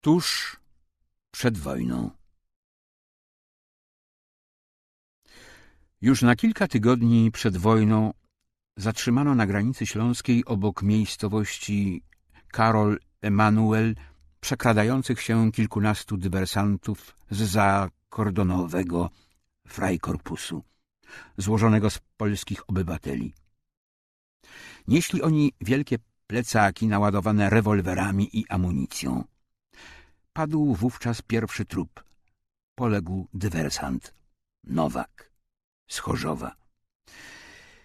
tuż przed wojną. Już na kilka tygodni przed wojną zatrzymano na granicy śląskiej obok miejscowości Karol Emanuel przekradających się kilkunastu dywersantów z zakordonowego Freikorpusu, złożonego z polskich obywateli. Nieśli oni wielkie plecaki naładowane rewolwerami i amunicją. Padł wówczas pierwszy trup. Poległ dywersant. Nowak. Z Chorzowa.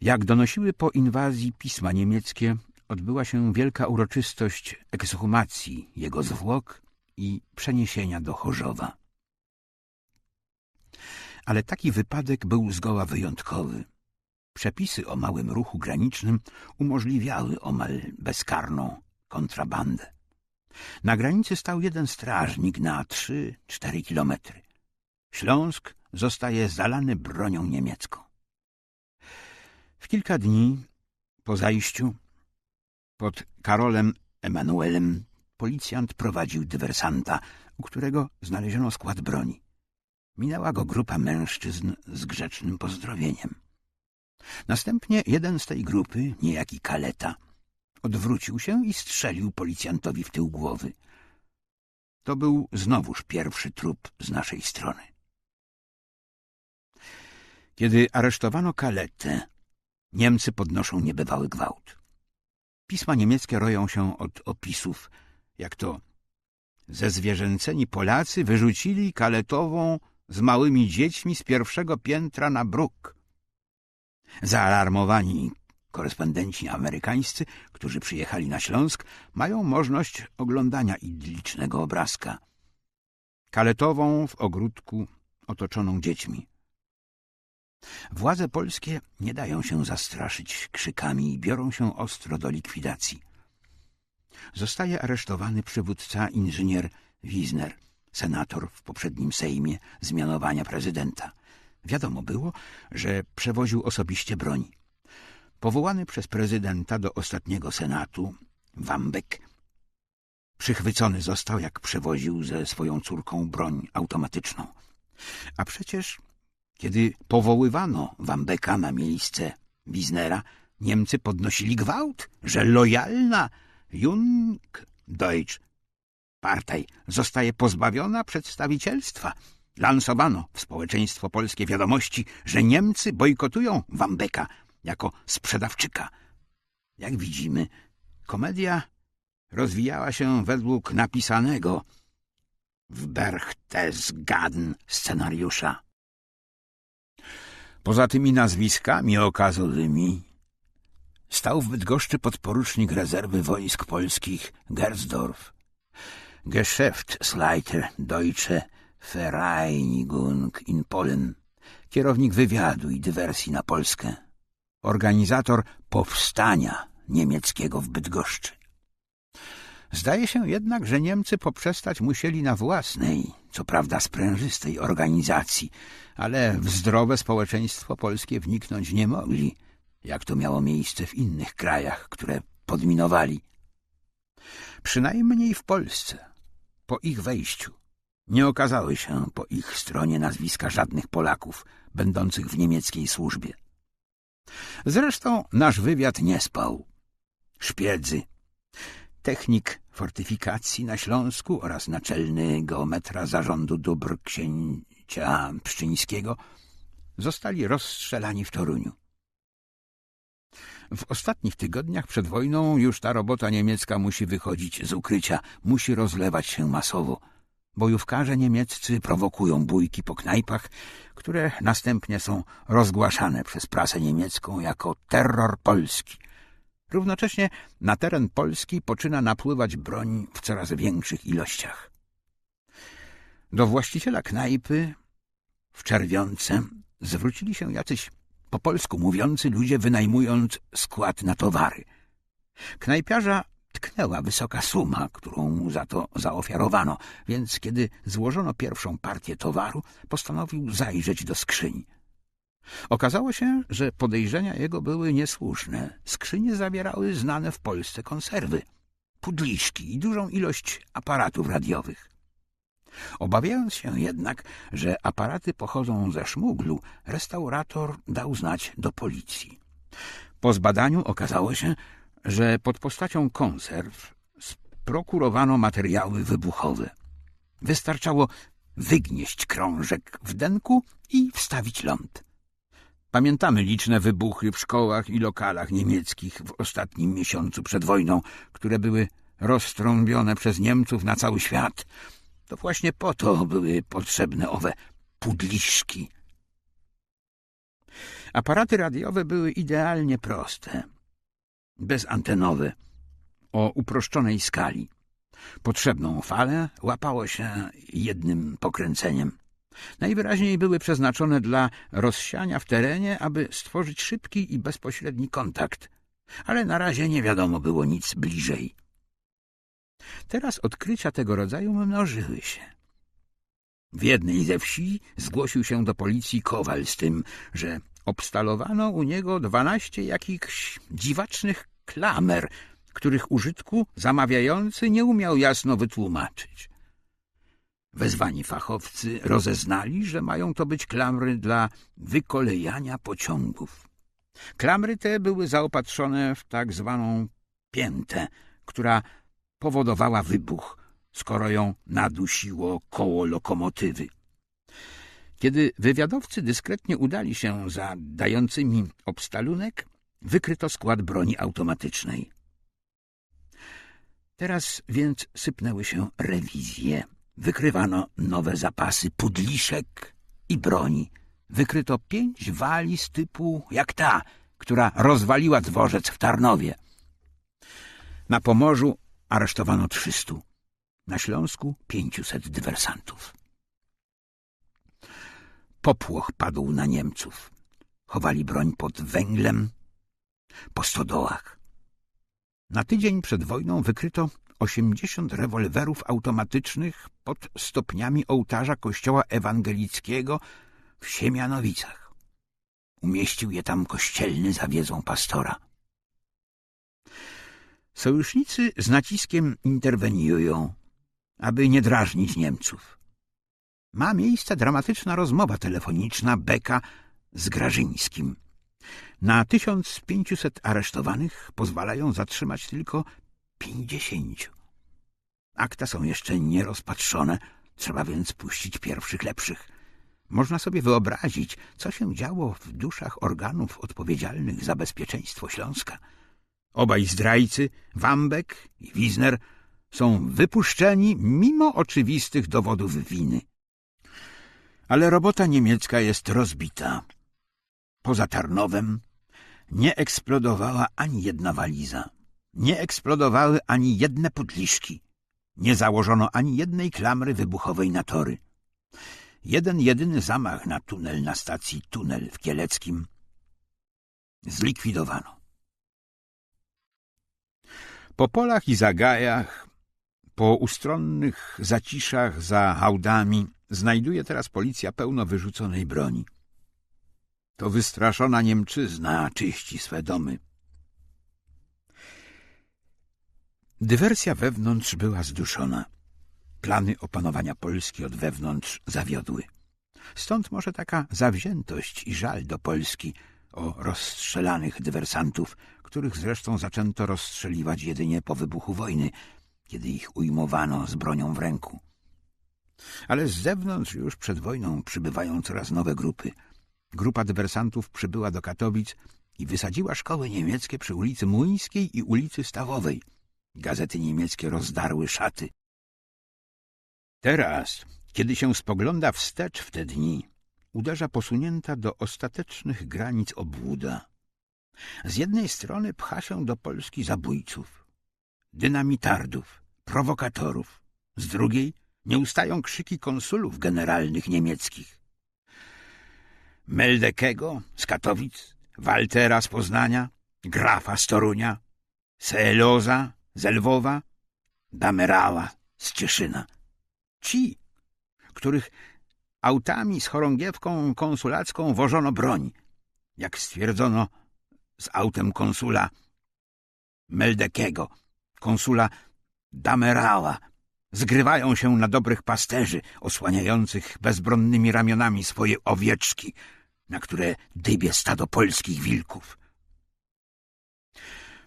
Jak donosiły po inwazji pisma niemieckie, odbyła się wielka uroczystość ekshumacji jego zwłok i przeniesienia do Chorzowa. Ale taki wypadek był zgoła wyjątkowy. Przepisy o małym ruchu granicznym umożliwiały omal bezkarną kontrabandę. Na granicy stał jeden strażnik na trzy, cztery kilometry. Śląsk zostaje zalany bronią niemiecką. W kilka dni po zajściu pod Karolem Emanuelem policjant prowadził dywersanta, u którego znaleziono skład broni. Minęła go grupa mężczyzn z grzecznym pozdrowieniem. Następnie jeden z tej grupy, niejaki kaleta, odwrócił się i strzelił policjantowi w tył głowy. To był znowuż pierwszy trup z naszej strony. Kiedy aresztowano kaletę, Niemcy podnoszą niebywały gwałt. Pisma niemieckie roją się od opisów, jak to zezwierzęceni Polacy wyrzucili kaletową z małymi dziećmi z pierwszego piętra na bruk. Zaalarmowani korespondenci amerykańscy, którzy przyjechali na Śląsk, mają możliwość oglądania idlicznego obrazka. Kaletową w ogródku otoczoną dziećmi. Władze polskie nie dają się zastraszyć krzykami i biorą się ostro do likwidacji. Zostaje aresztowany przywódca inżynier Wisner, senator w poprzednim Sejmie zmianowania prezydenta. Wiadomo było, że przewoził osobiście broń. Powołany przez prezydenta do ostatniego senatu, Wambek, przychwycony został, jak przewoził ze swoją córką broń automatyczną. A przecież kiedy powoływano Wambeka na miejsce Wisnera, Niemcy podnosili gwałt, że lojalna Jung Deutsch Partei zostaje pozbawiona przedstawicielstwa. Lansowano w społeczeństwo polskie wiadomości, że Niemcy bojkotują Wambeka jako sprzedawczyka. Jak widzimy, komedia rozwijała się według napisanego w Berchtesgaden scenariusza. Poza tymi nazwiskami okazowymi stał w Bydgoszczy podporucznik rezerwy wojsk polskich Gersdorf, Geschäftsleiter Deutsche Vereinigung in Polen, kierownik wywiadu i dywersji na Polskę, organizator powstania niemieckiego w Bydgoszczy. Zdaje się jednak, że Niemcy poprzestać musieli na własnej, co prawda sprężystej organizacji, ale w zdrowe społeczeństwo polskie wniknąć nie mogli, jak to miało miejsce w innych krajach, które podminowali. Przynajmniej w Polsce, po ich wejściu, nie okazały się po ich stronie nazwiska żadnych Polaków będących w niemieckiej służbie. Zresztą nasz wywiad nie spał. Szpiedzy, technik fortyfikacji na Śląsku oraz naczelny geometra zarządu dóbr księcia Pszczyńskiego zostali rozstrzelani w Toruniu. W ostatnich tygodniach przed wojną już ta robota niemiecka musi wychodzić z ukrycia, musi rozlewać się masowo. Bojówkarze niemieccy prowokują bójki po knajpach, które następnie są rozgłaszane przez prasę niemiecką jako terror polski. Równocześnie na teren Polski poczyna napływać broń w coraz większych ilościach. Do właściciela knajpy w Czerwionce zwrócili się jacyś po polsku mówiący ludzie wynajmując skład na towary. Knajpiarza tknęła wysoka suma, którą mu za to zaofiarowano, więc kiedy złożono pierwszą partię towaru, postanowił zajrzeć do skrzyni. Okazało się, że podejrzenia jego były niesłuszne. Skrzynie zawierały znane w Polsce konserwy. pudliszki i dużą ilość aparatów radiowych. Obawiając się jednak, że aparaty pochodzą ze szmuglu, restaurator dał znać do policji. Po zbadaniu okazało się, że pod postacią konserw sprokurowano materiały wybuchowe. Wystarczało wygnieść krążek w denku i wstawić ląd. Pamiętamy liczne wybuchy w szkołach i lokalach niemieckich w ostatnim miesiącu przed wojną, które były roztrąbione przez Niemców na cały świat. To właśnie po to były potrzebne owe pudliszki. Aparaty radiowe były idealnie proste, bezantenowe, o uproszczonej skali. Potrzebną falę łapało się jednym pokręceniem. Najwyraźniej były przeznaczone dla rozsiania w terenie, aby stworzyć szybki i bezpośredni kontakt, ale na razie nie wiadomo było nic bliżej. Teraz odkrycia tego rodzaju mnożyły się. W jednej ze wsi zgłosił się do policji kowal z tym, że obstalowano u niego dwanaście jakichś dziwacznych klamer, których użytku zamawiający nie umiał jasno wytłumaczyć. Wezwani fachowcy rozeznali, że mają to być klamry dla wykolejania pociągów. Klamry te były zaopatrzone w tak zwaną piętę, która powodowała wybuch, skoro ją nadusiło koło lokomotywy. Kiedy wywiadowcy dyskretnie udali się za dającymi obstalunek, wykryto skład broni automatycznej. Teraz więc sypnęły się rewizje. Wykrywano nowe zapasy pudliszek i broni. Wykryto pięć waliz typu jak ta, która rozwaliła dworzec w Tarnowie. Na Pomorzu aresztowano trzystu, na Śląsku pięciuset dywersantów. Popłoch padł na Niemców. Chowali broń pod węglem, po stodołach. Na tydzień przed wojną wykryto osiemdziesiąt rewolwerów automatycznych pod stopniami ołtarza kościoła ewangelickiego w Siemianowicach. Umieścił je tam kościelny za wiedzą pastora. Sojusznicy z naciskiem interweniują, aby nie drażnić Niemców. Ma miejsce dramatyczna rozmowa telefoniczna Beka z Grażyńskim. Na 1500 aresztowanych pozwalają zatrzymać tylko pięćdziesięciu. Akta są jeszcze nierozpatrzone, trzeba więc puścić pierwszych lepszych. Można sobie wyobrazić, co się działo w duszach organów odpowiedzialnych za bezpieczeństwo Śląska. Obaj zdrajcy, Wambek i Wizner, są wypuszczeni mimo oczywistych dowodów winy. Ale robota niemiecka jest rozbita. Poza Tarnowem nie eksplodowała ani jedna waliza. Nie eksplodowały ani jedne podliszki. Nie założono ani jednej klamry wybuchowej na tory. Jeden jedyny zamach na tunel na stacji Tunel w Kieleckim zlikwidowano. Po polach i zagajach, po ustronnych zaciszach za hałdami znajduje teraz policja pełno wyrzuconej broni. To wystraszona Niemczyzna czyści swe domy. Dywersja wewnątrz była zduszona. Plany opanowania Polski od wewnątrz zawiodły. Stąd może taka zawziętość i żal do Polski o rozstrzelanych dywersantów, których zresztą zaczęto rozstrzeliwać jedynie po wybuchu wojny, kiedy ich ujmowano z bronią w ręku. Ale z zewnątrz już przed wojną przybywają coraz nowe grupy. Grupa dywersantów przybyła do Katowic i wysadziła szkoły niemieckie przy ulicy Muńskiej i ulicy Stawowej – Gazety niemieckie rozdarły szaty. Teraz, kiedy się spogląda wstecz w te dni, uderza posunięta do ostatecznych granic obłuda. Z jednej strony pcha się do Polski zabójców, dynamitardów, prowokatorów, z drugiej nie ustają krzyki konsulów generalnych niemieckich. Meldekego z Katowic, Waltera z Poznania, Grafa z Torunia, Seeloza z Lwowa, Damerała z Cieszyna. Ci, których autami z chorągiewką konsulacką wożono broń, jak stwierdzono z autem konsula Meldekiego, konsula Damerała zgrywają się na dobrych pasterzy, osłaniających bezbronnymi ramionami swoje owieczki, na które dybie stado polskich wilków.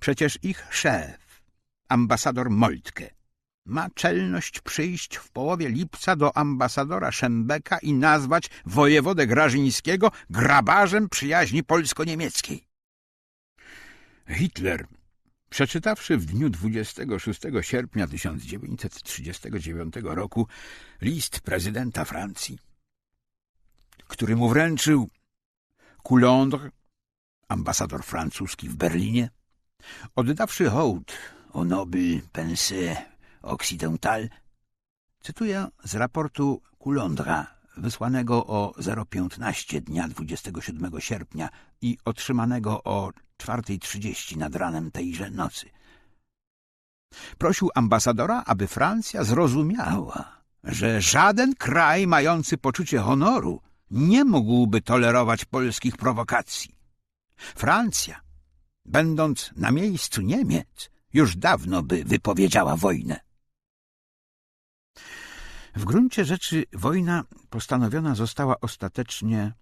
Przecież ich szef, ambasador Moltke, ma czelność przyjść w połowie lipca do ambasadora Szembeka i nazwać wojewodę Grażyńskiego grabarzem przyjaźni polsko-niemieckiej. Hitler, przeczytawszy w dniu 26 sierpnia 1939 roku list prezydenta Francji, który mu wręczył Coulondre, ambasador francuski w Berlinie, oddawszy hołd o noble pensée occidental, cytuję z raportu Coulondra wysłanego o 015 dnia 27 sierpnia i otrzymanego o 4.30 nad ranem tejże nocy. Prosił ambasadora, aby Francja zrozumiała, że żaden kraj mający poczucie honoru nie mógłby tolerować polskich prowokacji. Francja, będąc na miejscu Niemiec, już dawno by wypowiedziała wojnę. W gruncie rzeczy wojna postanowiona została ostatecznie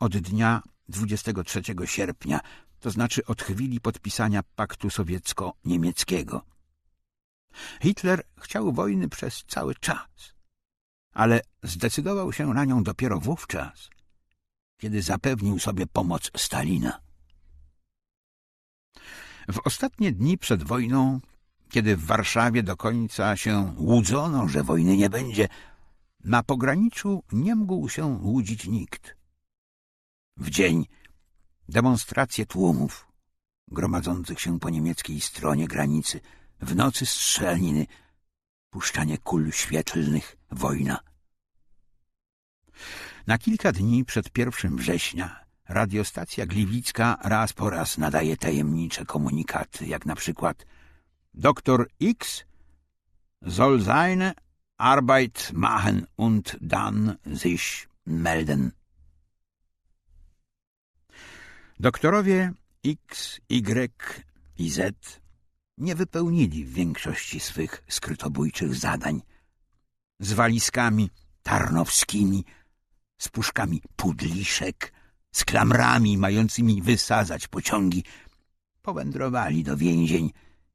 od dnia 23 sierpnia, to znaczy od chwili podpisania paktu sowiecko-niemieckiego. Hitler chciał wojny przez cały czas, ale zdecydował się na nią dopiero wówczas, kiedy zapewnił sobie pomoc Stalina. W ostatnie dni przed wojną kiedy w Warszawie do końca się łudzono, że wojny nie będzie, na pograniczu nie mógł się łudzić nikt. W dzień demonstracje tłumów gromadzących się po niemieckiej stronie granicy, w nocy strzelniny, puszczanie kul świetlnych, wojna. Na kilka dni przed 1 września radiostacja gliwicka raz po raz nadaje tajemnicze komunikaty, jak na przykład – Dr. X soll seine Arbeit machen und dann sich melden. Doktorowie X, Y i Z nie wypełnili większości swych skrytobójczych zadań. Z walizkami tarnowskimi, z puszkami pudliszek, z klamrami mającymi wysadzać pociągi, powędrowali do więzień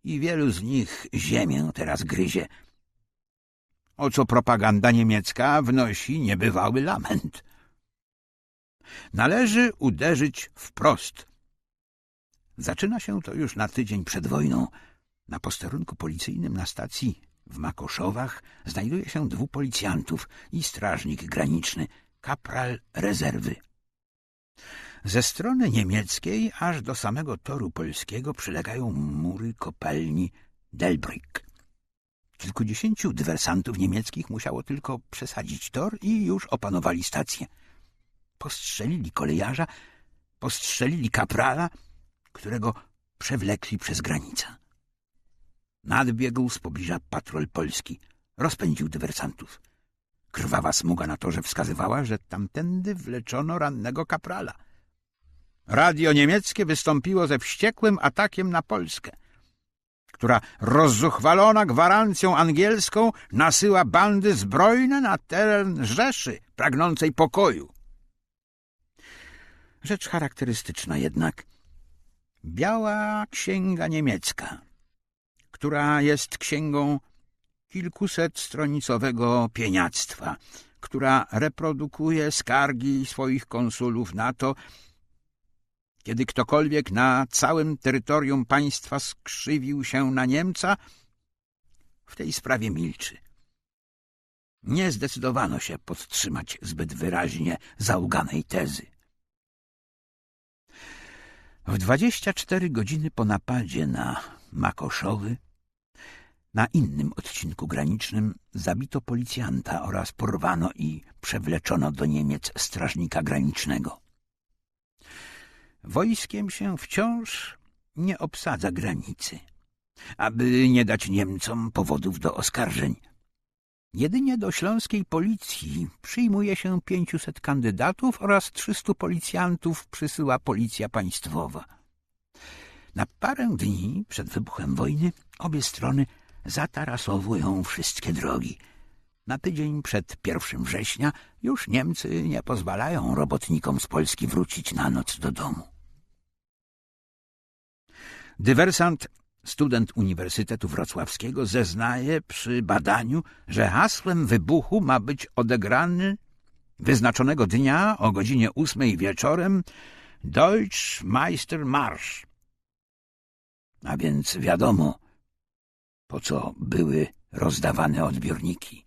i wielu z nich ziemię teraz gryzie. O co propaganda niemiecka wnosi niebywały lament. Należy uderzyć wprost. Zaczyna się to już na tydzień przed wojną. Na posterunku policyjnym na stacji w Makoszowach znajduje się dwóch policjantów i strażnik graniczny, kapral rezerwy. Ze strony niemieckiej aż do samego toru polskiego przylegają mury kopalni Delbrück. Kilkudziesięciu dywersantów niemieckich musiało tylko przesadzić tor i już opanowali stację. Postrzelili kolejarza, postrzelili kaprala, którego przewlekli przez granicę. Nadbiegł z pobliża patrol polski, rozpędził dywersantów. Krwawa smuga na torze wskazywała, że tamtędy wleczono rannego kaprala — Radio niemieckie wystąpiło ze wściekłym atakiem na Polskę, która rozzuchwalona gwarancją angielską nasyła bandy zbrojne na teren Rzeszy, pragnącej pokoju. Rzecz charakterystyczna jednak. Biała księga niemiecka, która jest księgą kilkusetstronicowego pieniactwa, która reprodukuje skargi swoich konsulów na to, kiedy ktokolwiek na całym terytorium państwa skrzywił się na Niemca, w tej sprawie milczy. Nie zdecydowano się podtrzymać zbyt wyraźnie zauganej tezy. W dwadzieścia cztery godziny po napadzie na Makoszowy na innym odcinku granicznym zabito policjanta oraz porwano i przewleczono do Niemiec strażnika granicznego. Wojskiem się wciąż nie obsadza granicy, aby nie dać Niemcom powodów do oskarżeń. Jedynie do śląskiej policji przyjmuje się pięciuset kandydatów oraz trzystu policjantów przysyła policja państwowa. Na parę dni przed wybuchem wojny obie strony zatarasowują wszystkie drogi. Na tydzień przed 1 września już Niemcy nie pozwalają robotnikom z Polski wrócić na noc do domu. Dywersant, student Uniwersytetu Wrocławskiego, zeznaje przy badaniu, że hasłem wybuchu ma być odegrany wyznaczonego dnia o godzinie ósmej wieczorem Deutsch Meister Marsch. A więc wiadomo, po co były rozdawane odbiorniki.